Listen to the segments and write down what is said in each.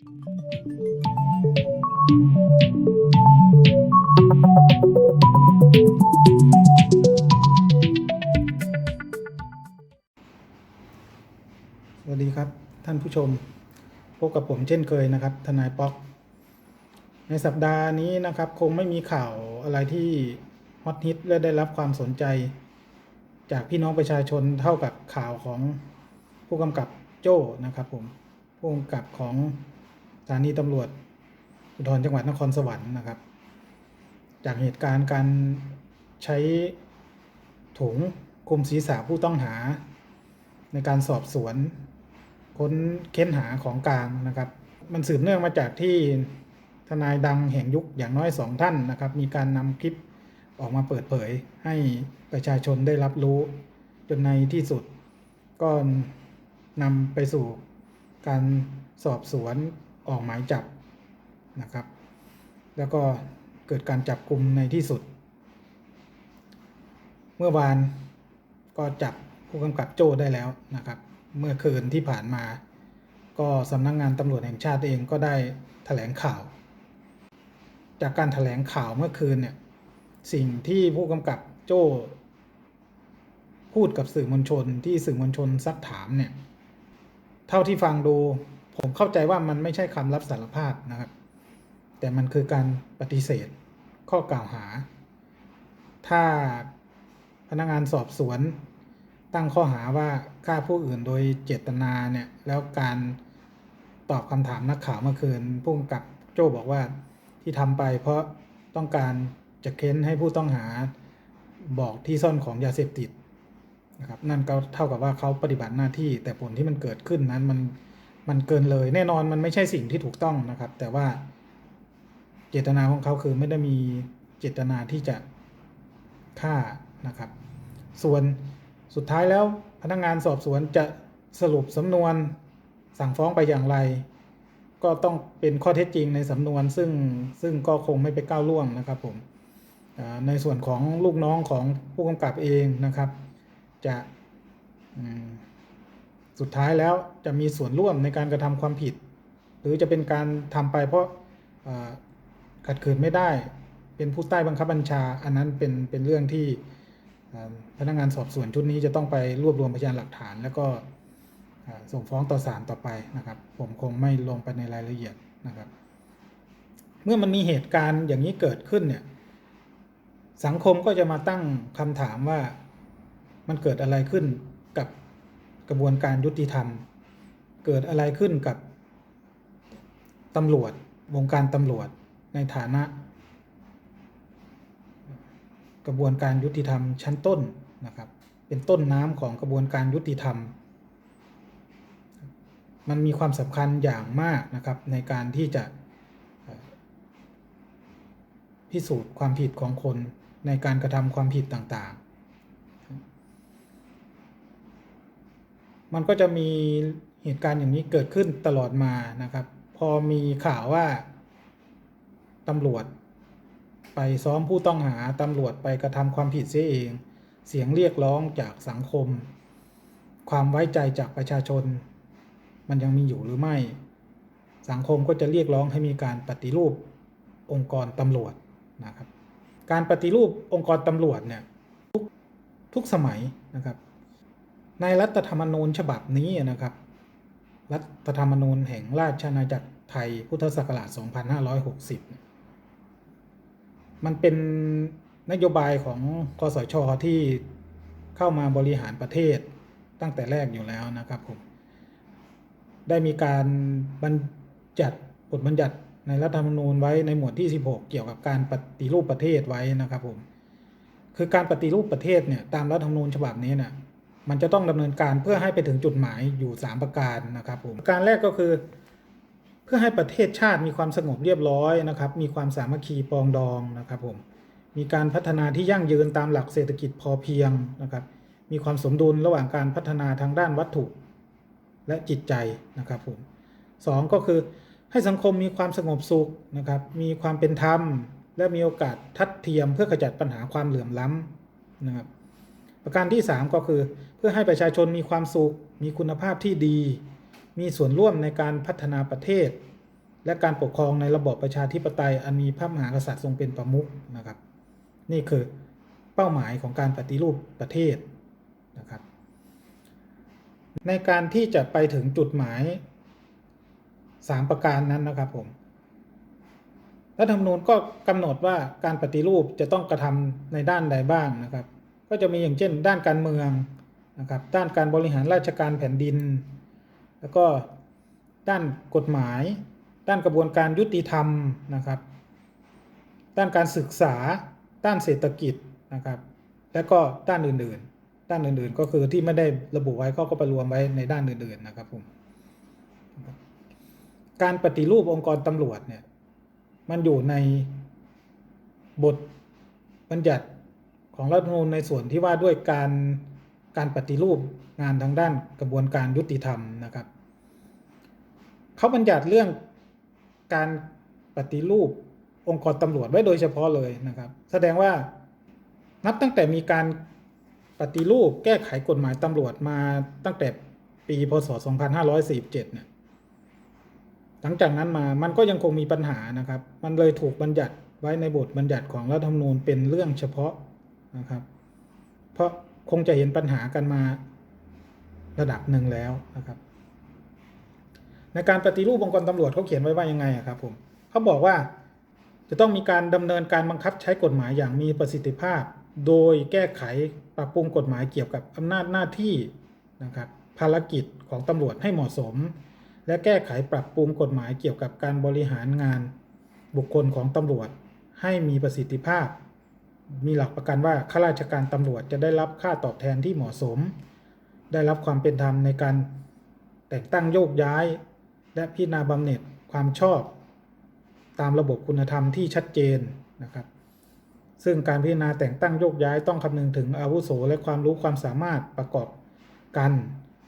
สวัสดีครับท่านผู้ชม พบกับผมเช่นเคยนะครับ ทนายป๊อก ในสัปดาห์นี้นะครับ คงไม่มีข่าวอะไรที่ฮอตฮิตและได้รับความสนใจ จากพี่น้องประชาชนเท่ากับข่าวของผู้กำกับโจ้นะครับผมผู้กำกับของ ถานีตำรวจภูธรจังหวัดนครสวรรค์นะครับ จากเหตุการณ์การใช้ถุงคลุมศีรษะผู้ต้องหา ในการสอบสวน ค้นเค้นหาของกลางนะครับ มันสืบเนื่องมาจากที่ทนายดังแห่งยุคอย่างน้อยสองท่านนะครับ มีการนำคลิปออกมาเปิดเผยให้ประชาชนได้รับรู้จนในที่สุดก็นำไปสู่การสอบสวน ออกหมายจับนะครับ แล้วก็เกิดการจับกลุ่มในที่สุด เมื่อวานก็จับผู้กำกับโจ้ได้แล้วนะครับ เมื่อคืนที่ผ่านมา ก็สำนักงงานตำรวจแห่งชาติเองก็ได้แถลงข่าว จากการแถลงข่าวเมื่อคืนเนี่ยสิ่งที่ผู้กำกับโจ้พูดกับสื่อมวลชนที่สื่อมวลชนซักถามเนี่ย เท่าที่ฟังดู ผมเข้าใจว่ามันไม่ใช่คำรับสารภาพนะครับ แต่มันคือการปฏิเสธข้อกล่าวหา ถ้าพนักงานสอบสวนตั้งข้อหาว่าฆ่าผู้อื่นโดยเจตนาเนี่ยแล้วการตอบคำถามนักข่าวเมื่อคืนผู้กำกับโจ้บอกว่าที่ทำไปเพราะต้องการจะเค้นให้ผู้ต้องหาบอกที่ซ่อนของยาเสพติดนะครับนั่นก็เท่ากับว่าเขาปฏิบัติหน้าที่แต่ผลที่มันเกิดขึ้นนั้นมัน มันเกินเลย แน่นอนมันไม่ใช่สิ่งที่ถูกต้องนะครับ แต่ว่าเจตนาของเขาคือไม่ได้มีเจตนาที่จะฆ่านะครับ ส่วนสุดท้ายแล้วพนักงานสอบสวนจะสรุปสำนวนสั่งฟ้องไปอย่างไร ก็ต้องเป็นข้อเท็จจริงในสำนวนซึ่งซึ่งก็คงไม่ไปก้าวล่วงนะครับผมในส่วนของลูกน้องของผู้กำกับเองนะครับ จะ สุดท้ายแล้วจะมีส่วนร่วมในการกระทำความผิด หรือจะเป็นการทำไปเพราะขัดขืนไม่ได้ เป็นผู้ใต้บังคับบัญชา อันนั้นเป็นเป็นเรื่องที่พนักงานสอบสวนชุดนี้จะต้องไปรวบรวมพยานหลักฐาน แล้วก็ส่งฟ้องต่อศาลต่อไปนะครับ ผมคงไม่ลงไปในรายละเอียดนะครับ เมื่อมันมีเหตุการณ์อย่างนี้เกิดขึ้นเนี่ยสังคมก็จะมาตั้งคำถามว่ามันเกิดอะไรขึ้น กระบวนการยุติธรรม เกิดอะไรขึ้นกับตำรวจวงการตำรวจในฐานะ กระบวนการยุติธรรมชั้นต้นนะครับ เป็นต้นน้ำของกระบวนการยุติธรรม มันมีความสำคัญอย่างมากนะครับในการที่จะพิสูจน์ความผิดของคนในการกระทำความผิดต่างๆ มันก็จะมีเหตุการณ์อย่างนี้เกิดขึ้นตลอดมานะครับ พอมีข่าวว่าตำรวจ ไปซ้อมผู้ต้องหาตำรวจไปกระทำความผิดเสียเอง เสียงเรียกร้องจากสังคม ความไว้ใจจากประชาชน มันยังมีอยู่หรือไม่ สังคมก็จะเรียกร้องให้มีการปฏิรูปองค์กรตำรวจนะครับ การปฏิรูปองค์กรตำรวจเนี่ยทุกทุกสมัยนะครับ ในรัฐธรรมนูญฉบับนี้นะครับ รัฐธรรมนูญแห่งราชอาณาจักรไทยพุทธศักราช 2560 มันเป็นนโยบายของคอสชที่เข้ามาบริหารประเทศตั้งแต่แรกอยู่แล้วนะครับผม ได้มีการบัญญัติบทบัญญัติในรัฐธรรมนูญไว้ในหมวดที่ 16 เกี่ยวกับการปฏิรูปประเทศไว้นะครับผม คือการปฏิรูปประเทศเนี่ยตามรัฐธรรมนูญฉบับนี้เนี่ย มันจะต้องดำเนินการเพื่อให้ไปถึงจุดหมายอยู่ 3 ประการนะครับผมประการแรกก็คือ เพื่อให้ประเทศชาติมีความสงบเรียบร้อยนะครับ มีความสามัคคีปองดองนะครับผมมีการพัฒนาที่ยั่งยืนตามหลักเศรษฐกิจพอเพียงนะครับ มีความสมดุลระหว่างการพัฒนาทางด้านวัตถุและจิตใจนะครับผมสองก็คือให้สังคมมีความสงบสุขนะครับ มีความเป็นธรรม และมีโอกาสทัดเทียมเพื่อขจัดปัญหาความเหลื่อมล้ำนะครับ ประการที่ 3 ก็คือ เพื่อให้ประชาชนมีความสุข มีคุณภาพที่ดี มีส่วนร่วมในการพัฒนาประเทศ และการปกครองในระบอบประชาธิปไตยอันมีพระมหากษัตริย์ทรงเป็นประมุขนะครับ นี่คือเป้าหมายของการปฏิรูปประเทศนะครับ ในการที่จะไปถึงจุดหมาย 3 ประการนั้นนะครับผมรัฐธรรมนูญก็กำหนดว่าการปฏิรูปจะต้องกระทำในด้านใดบ้างนะครับ ก็จะมีอย่างเช่น ด้านการเมืองนะครับด้านการบริหารราชการแผ่นดิน แล้วก็ด้านกฎหมาย ด้านกระบวนการยุติธรรมนะครับ ด้านการศึกษา ด้านเศรษฐกิจนะครับ และก็ด้านอื่นๆ ด้านอื่นๆ ก็คือที่ไม่ได้ระบุไว้เขาก็ไปรวมไว้ในด้านอื่นๆนะครับผมการปฏิรูปองค์กรตำรวจเนี่ยมันอยู่ในบทบัญญัติ ของรัฐธรรมนูญในส่วนที่ว่าด้วยการการปฏิรูปงานทางด้านกระบวนการยุติธรรมนะครับเขาบัญญัติเรื่องการปฏิรูปองค์กรตำรวจไว้โดยเฉพาะเลยนะครับ แสดงว่านับตั้งแต่มีการปฏิรูปแก้ไขกฎหมายตำรวจมาตั้งแต่ปีพศ 2547 เนี่ย หลังจากนั้นมามันก็ยังคงมีปัญหานะครับ มันเลยถูกบัญญัติไว้ในบทบัญญัติของรัฐธรรมนูญเป็นเรื่องเฉพาะ นะครับ เพราะคงจะเห็นปัญหากันมาระดับหนึ่งแล้วนะครับ ในการปฏิรูปองค์กรตำรวจเขาเขียนไว้ว่ายังไงอะครับผมเขาบอกว่าจะต้องมีการดำเนินการบังคับใช้กฎหมายอย่างมีประสิทธิภาพ โดยแก้ไขปรับปรุงกฎหมายเกี่ยวกับอำนาจหน้าที่นะครับภารกิจของตำรวจให้เหมาะสม และแก้ไขปรับปรุงกฎหมายเกี่ยวกับการบริหารงานบุคคลของตำรวจให้มีประสิทธิภาพ มีหลักประกันว่าข้าราชการตำรวจจะได้รับค่าตอบแทนที่เหมาะสม ได้รับความเป็นธรรมในการแต่งตั้งโยกย้าย และพิจารณาบำเหน็จความชอบ ตามระบบคุณธรรมที่ชัดเจนนะครับ ซึ่งการพิจารณาแต่งตั้งโยกย้ายต้องคำนึงถึงอาวุโสและความรู้ความสามารถประกอบกัน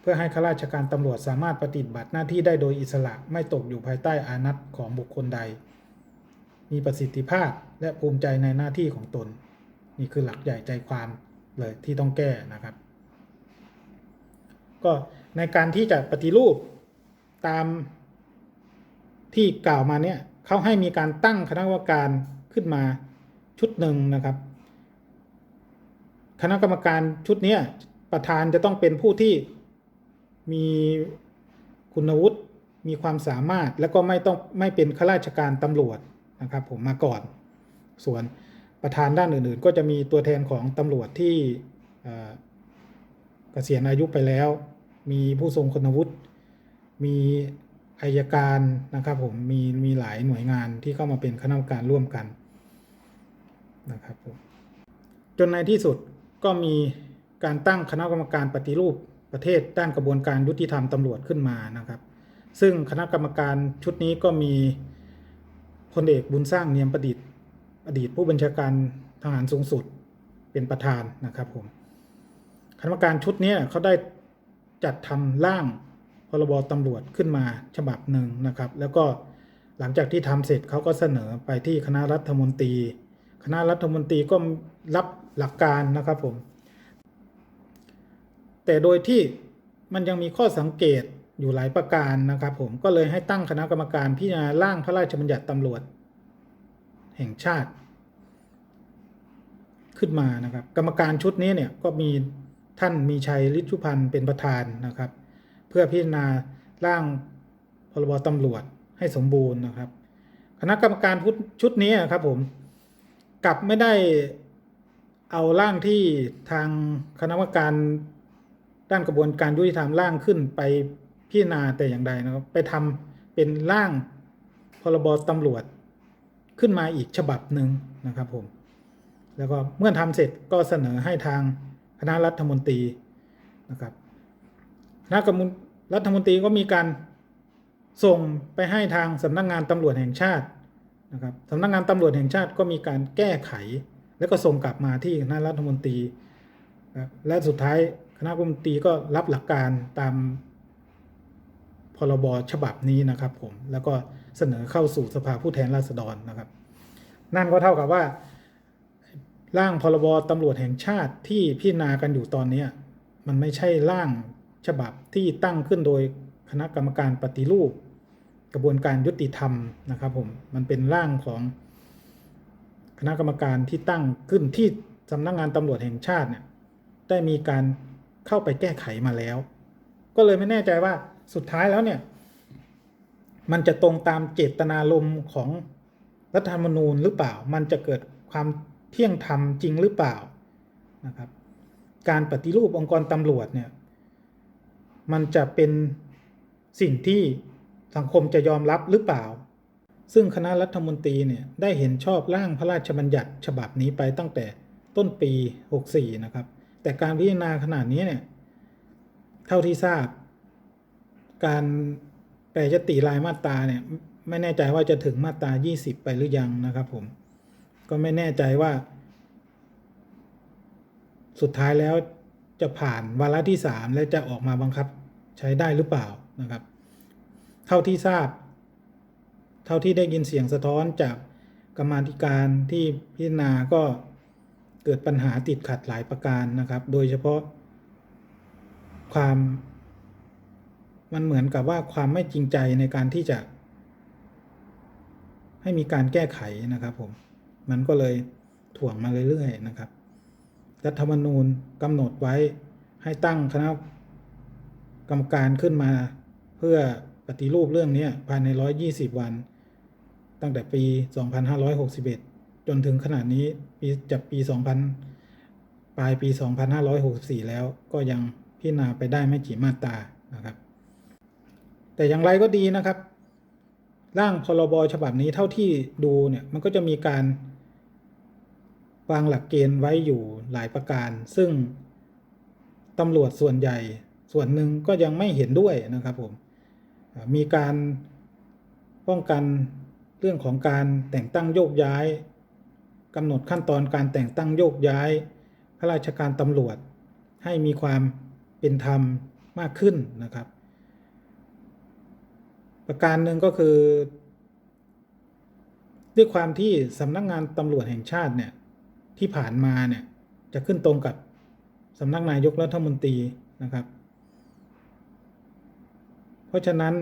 เพื่อให้ข้าราชการตำรวจสามารถปฏิบัติหน้าที่ได้โดยอิสระไม่ตกอยู่ภายใต้อานัตของบุคคลใด มีประสิทธิภาพและภูมิใจในหน้าที่ของตน นี่คือหลักใหญ่ใจความเลยที่ต้องแก้นะครับ ก็ในการที่จะปฏิรูปตามที่กล่าวมาเนี่ยเขาให้มีการตั้งคณะกรรมการขึ้นมาชุดหนึ่งนะครับ คณะกรรมการชุดนี้ประธานจะต้องเป็นผู้ที่มีคุณวุฒิมีความสามารถแล้วก็ไม่ต้องไม่เป็นข้าราชการตำรวจนะครับ ผมมาก่อนส่วน ประธานด้านอื่นๆ ก็จะมีตัวแทนของตำรวจที่เกษียณอายุไปแล้ว มีผู้ทรงคุณวุฒิ มีอายการนะครับผม มีมีหลายหน่วยงานที่เข้ามาเป็นคณะกรรมการร่วมกันนะครับผมจนในที่สุดก็มีการตั้งคณะกรรมการปฏิรูปประเทศด้านกระบวนการยุติธรรมตำรวจขึ้นมานะครับ ซึ่งคณะกรรมการชุดนี้ก็มีพลเอกบุญสร้างเนียมประดิษฐ์ อดีตผู้บัญชาการทหารสูงสุดเป็นประธานนะครับผมคณะกรรมการชุดนี้เขาได้จัดทำร่างพรบตำรวจขึ้นมาฉบับหนึ่งนะครับ แล้วก็หลังจากที่ทำเสร็จเขาก็เสนอไปที่คณะรัฐมนตรี คณะรัฐมนตรีก็รับหลักการนะครับผม แต่โดยที่มันยังมีข้อสังเกตอยู่หลายประการนะครับผมก็เลยให้ตั้งคณะกรรมการพิจารณาร่างพระราชบัญญัติตำรวจ แห่งชาติ ขึ้นมานะครับ กรรมการชุดนี้เนี่ยก็มีท่านมีชัยฤทธิชุพันธ์เป็นประธานนะครับ เพื่อพิจารณาร่างพรบตำรวจให้สมบูรณ์นะครับ คณะกรรมการชุดนี้ครับผมกลับไม่ได้เอาร่างที่ทางคณะกรรมการด้านกระบวนการยุติธรรมร่างขึ้นไปพิจารณาแต่อย่างใดนะครับ ไปทำเป็นร่างพรบตำรวจขึ้นมาอีกฉบับหนึ่งนะครับผม แล้วก็เมื่อทำเสร็จก็เสนอให้ทางคณะรัฐมนตรีนะครับคณะรัฐมนตรีก็มีการส่งไปให้ทางสำนักงงานตำรวจแห่งชาตินะครับสำนักงงานตำรวจแห่งชาติก็มีการแก้ไข แล้วก็ส่งกลับมาที่คณะรัฐมนตรีและสุดท้ายคณะรัฐมนตรีก็รับหลักการตามพรบฉบับนี้นะครับผมแล้วก็เสนอเข้าสู่สภาผู้แทนราษฎรนะครับ นั่นก็เท่ากับว่า ร่างพรบตำรวจแห่งชาติที่พิจารณากันอยู่ตอนนี้มันไม่ใช่ร่างฉบับที่ตั้งขึ้นโดยคณะกรรมการปฏิรูป กระบวนการยุติธรรมนะครับผมมันเป็นร่างของคณะกรรมการที่ตั้งขึ้นที่สำนักงานตำรวจแห่งชาติเนี่ยได้มีการเข้าไปแก้ไขมาแล้ว ก็เลยไม่แน่ใจว่าสุดท้ายแล้วเนี่ย มันจะตรงตามเจตนารมณ์ของรัฐธรรมนูญหรือเปล่า มันจะเกิดความ เที่ยงธรรมจริงหรือเปล่านะครับการปฏิรูปองค์กรตำรวจเนี่ยมันจะเป็นสิ่งที่สังคมจะยอมรับหรือเปล่า ซึ่งคณะรัฐมนตรีเนี่ยได้เห็นชอบร่างพระราชบัญญัติฉบับนี้ไปตั้งแต่ต้นปี 64 นะครับ แต่การพิจารณาขนาดนี้เนี่ยเท่าที่ทราบ การแปรยติรายมาตราเนี่ยไม่แน่ใจว่าจะถึงมาตรา 20 ไปหรือยังนะครับผม ก็ไม่แน่ใจว่า สุดท้ายแล้วจะผ่านวาระที่ 3 และจะออกมาบังคับใช้ได้หรือเปล่านะครับ เท่าที่ทราบ เท่าที่ได้ยินเสียงสะท้อนจากกรรมาธิการที่พิจารณาก็เกิดปัญหาติดขัดหลายประการนะครับ โดยเฉพาะ ความมันเหมือนกับว่าความไม่จริงใจในการที่จะ ให้มีการแก้ไขนะครับผม มันก็เลยถ่วงมาเรื่อยๆนะครับรัฐธรรมนูญกำหนดไว้ให้ตั้งคณะกรรมการขึ้นมา เพื่อปฏิรูปเรื่องนี้ภายใน 120 วัน ตั้งแต่ปี 2561 จนถึงขนาดนี้ปีจากปี 2000 ปลายปี 2564 แล้วก็ยังพิจารณาไปได้ไม่กี่มาตรานะครับ แต่อย่างไรก็ดีนะครับ ร่างพรบฉบับนี้เท่าที่ดูเนี่ยมันก็จะมีการ วางหลักเกณฑ์ไว้อยู่หลายประการ ซึ่งตำรวจส่วนใหญ่ส่วนหนึ่งก็ยังไม่เห็นด้วยนะครับผมมีการป้องกันเรื่องของการแต่งตั้งโยกย้ายกำหนดขั้นตอนการแต่งตั้งโยกย้ายข้าราชการตำรวจ ให้มีความเป็นธรรมมากขึ้นนะครับ ประการหนึ่งก็คือ ด้วยความที่สำนักงานตำรวจแห่งชาติเนี่ย ที่ผ่านมาเนี่ยจะขึ้นตรงกับสำนักนายกรัฐมนตรีนะครับ เพราะฉะนั้น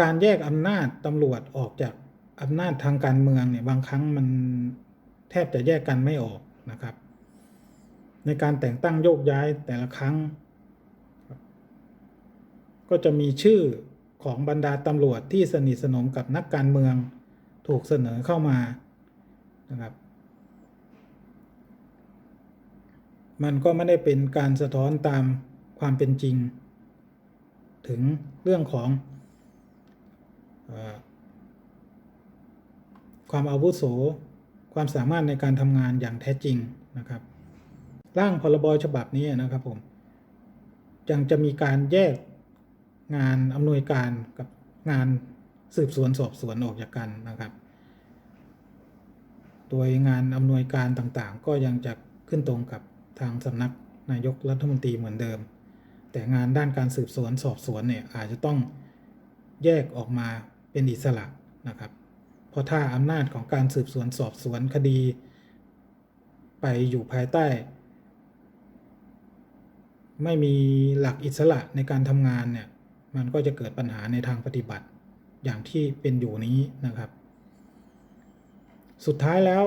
การแยกอำนาจตำรวจออกจากอำนาจทางการเมืองเนี่ยบางครั้งมันแทบจะแยกกันไม่ออกนะครับ ในการแต่งตั้งโยกย้ายแต่ละครั้ง ก็จะมีชื่อของบรรดาตำรวจที่สนิทสนมกับนักการเมืองถูกเสนอเข้ามานะครับ มันก็ไม่ได้เป็นการสะท้อนตามความเป็นจริง ถึงเรื่องของอความอาวุโส ความสามารถในการทำงานอย่างแท้จริงนะครับ ร่างพรบฉบับนี้นะครับผมยังจะมีการแยกงานอำนวยการกับงานสืบสวนสอบสวนออกจากกันนะครับ โดยงานอำนวยการต่างๆ ก็ยังจะขึ้นตรงกับ ทางสำนักนายกรัฐมนตรีเหมือนเดิม แต่งานด้านการสืบสวนสอบสวนเนี่ยอาจจะต้องแยกออกมาเป็นอิสระนะครับ เพราะถ้าอำนาจของการสืบสวนสอบสวนคดี ไปอยู่ภายใต้ ไม่มีหลักอิสระในการทำงานเนี่ยมันก็จะเกิดปัญหาในทางปฏิบัติอย่างที่เป็นอยู่นี้นะครับ สุดท้ายแล้ว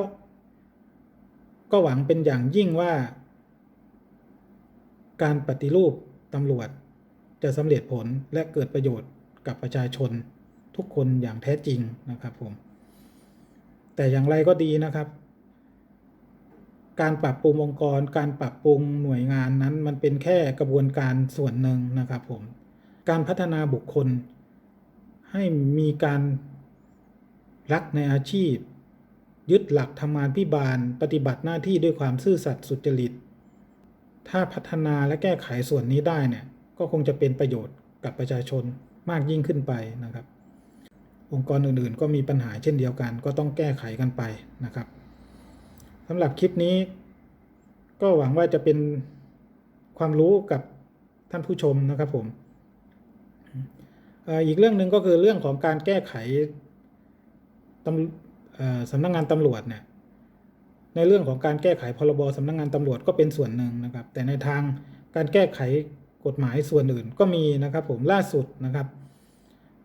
ก็หวังเป็นอย่างยิ่งว่า การปฏิรูปตำรวจ จะสำเร็จผลและเกิดประโยชน์กับประชาชนทุกคนอย่างแท้จริงนะครับผม แต่อย่างไรก็ดีนะครับ การปรับปรุงองค์กร การปรับปรุงหน่วยงานนั้น มันเป็นแค่กระบวนการส่วนหนึ่งนะครับผม การพัฒนาบุคคล ให้มีการรักในอาชีพ ยึดหลักธรรมาภิบาล ปฏิบัติหน้าที่ด้วยความซื่อสัตย์สุจริต ถ้าพัฒนาและแก้ไขส่วนนี้ได้เนี่ยก็คงจะเป็นประโยชน์กับประชาชนมากยิ่งขึ้นไปนะครับ องค์กรอื่นๆ ก็มีปัญหาเช่นเดียวกัน ก็ต้องแก้ไขกันไปนะครับสำหรับคลิปนี้ ก็หวังว่าจะเป็นความรู้กับท่านผู้ชมนะครับผมอีกเรื่องหนึ่งก็คือเรื่องของการแก้ไขตำสำนักงงานตำรวจเนี่ย ในเรื่องของการแก้ไขพรบสำนักงงานตำรวจก็เป็นส่วนหนึ่งนะครับ แต่ในทางการแก้ไขกฎหมายส่วนอื่นก็มีนะครับ ผมล่าสุดนะครับ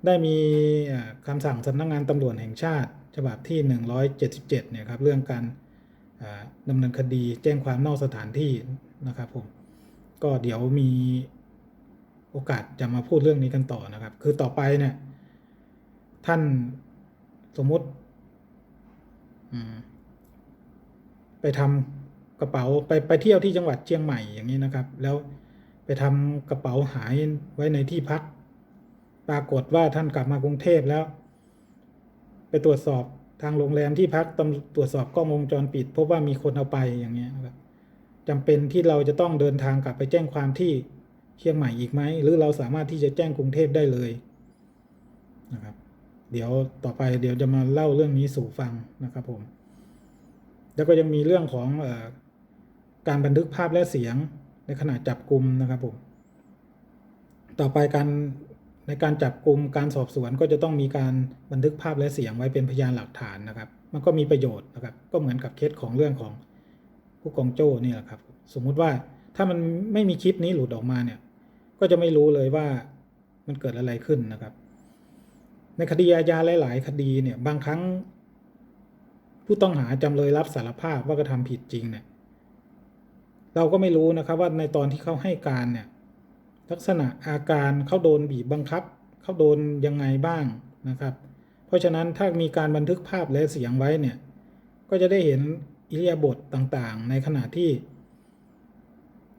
ได้มีเอ่อคำสั่งสำนักงานตำรวจแห่งชาติ ฉบับที่ 177เนี่ยครับเรื่องการเอ่อดำเนินคดีแจ้งความนอกสถานที่นะครับผมก็เดี๋ยวมีโอกาสจะมาพูดเรื่องนี้กันต่อนะครับ คือต่อไปเนี่ยท่านสมมติ อืม ไปทำกระเป๋าไปไปเที่ยวที่จังหวัดเชียงใหม่อย่างนี้นะครับ แล้วไปทำกระเป๋าหายไว้ในที่พัก ปรากฏว่าท่านกลับมากรุงเทพแล้ว ไปตรวจสอบทางโรงแรมที่พักตำตรวจสอบกล้องวงจรปิดพบว่ามีคนเอาไปอย่างเงี้ยนะครับจำเป็นที่เราจะต้องเดินทางกลับไปแจ้งความที่เชียงใหม่อีกไหม หรือเราสามารถที่จะแจ้งกรุงเทพได้เลยนะครับ เดี๋ยวต่อไปเดี๋ยวจะมาเล่าเรื่องนี้สู่ฟังนะครับผม แล้วก็ยังมีเรื่องของอการบันทึกภาพและเสียงในขณะจับกลุ่มนะครับผม ต่อไปการในการจับกลุ่มการสอบสวนก็จะต้องมีการบันทึกภาพและเสียงไว้เป็นพยานหลักฐานนะครับ มันก็มีประโยชน์นะครับ ก็เหมือนกับเคสของเรื่องของผู้กองโจ้นี่แหละครับ สมมุติว่าถ้ามันไม่มีคลิปนี้หลุดออกมาเนี่ย ก็จะไม่รู้เลยว่ามันเกิดอะไรขึ้นนะครับ ในคดีอาญาหลาย ๆ คดีเนี่ย บางครั้ง ผู้ต้องหาจำเลยรับสารภาพว่ากระทำผิดจริงเนี่ยเราก็ไม่รู้นะครับว่าในตอนที่เขาให้การเนี่ยลักษณะอาการเขาโดนบีบบังคับเขาโดนยังไงบ้างนะครับ เพราะฉะนั้นถ้ามีการบันทึกภาพและเสียงไว้เนี่ยก็จะได้เห็นอิริยาบถต่างๆ ในขณะที่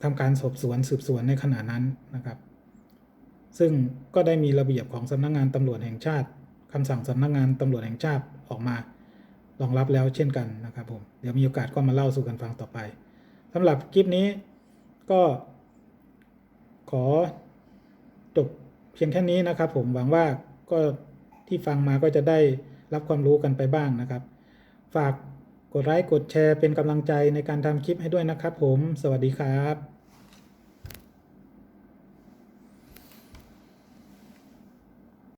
ทำการสอบสวนสืบสวนในขณะนั้นนะครับ ซึ่งก็ได้มีระเบียบของสำนักงานตำรวจแห่งชาติคำสั่งสำนักงานตำรวจแห่งชาติออกมา รองรับแล้วเช่นกันนะครับผม เดี๋ยวมีโอกาสก็มาเล่าสู่กันฟังต่อไปสำหรับคลิปนี้ก็ ขอจบเพียงแค่นี้นะครับ ผมหวังว่าก็ที่ฟังมาก็จะได้รับความรู้กันไปบ้างนะครับ ฝากกดไลค์กดแชร์เป็นกำลังใจในการทำคลิปให้ด้วยนะครับ ผม สวัสดีครับ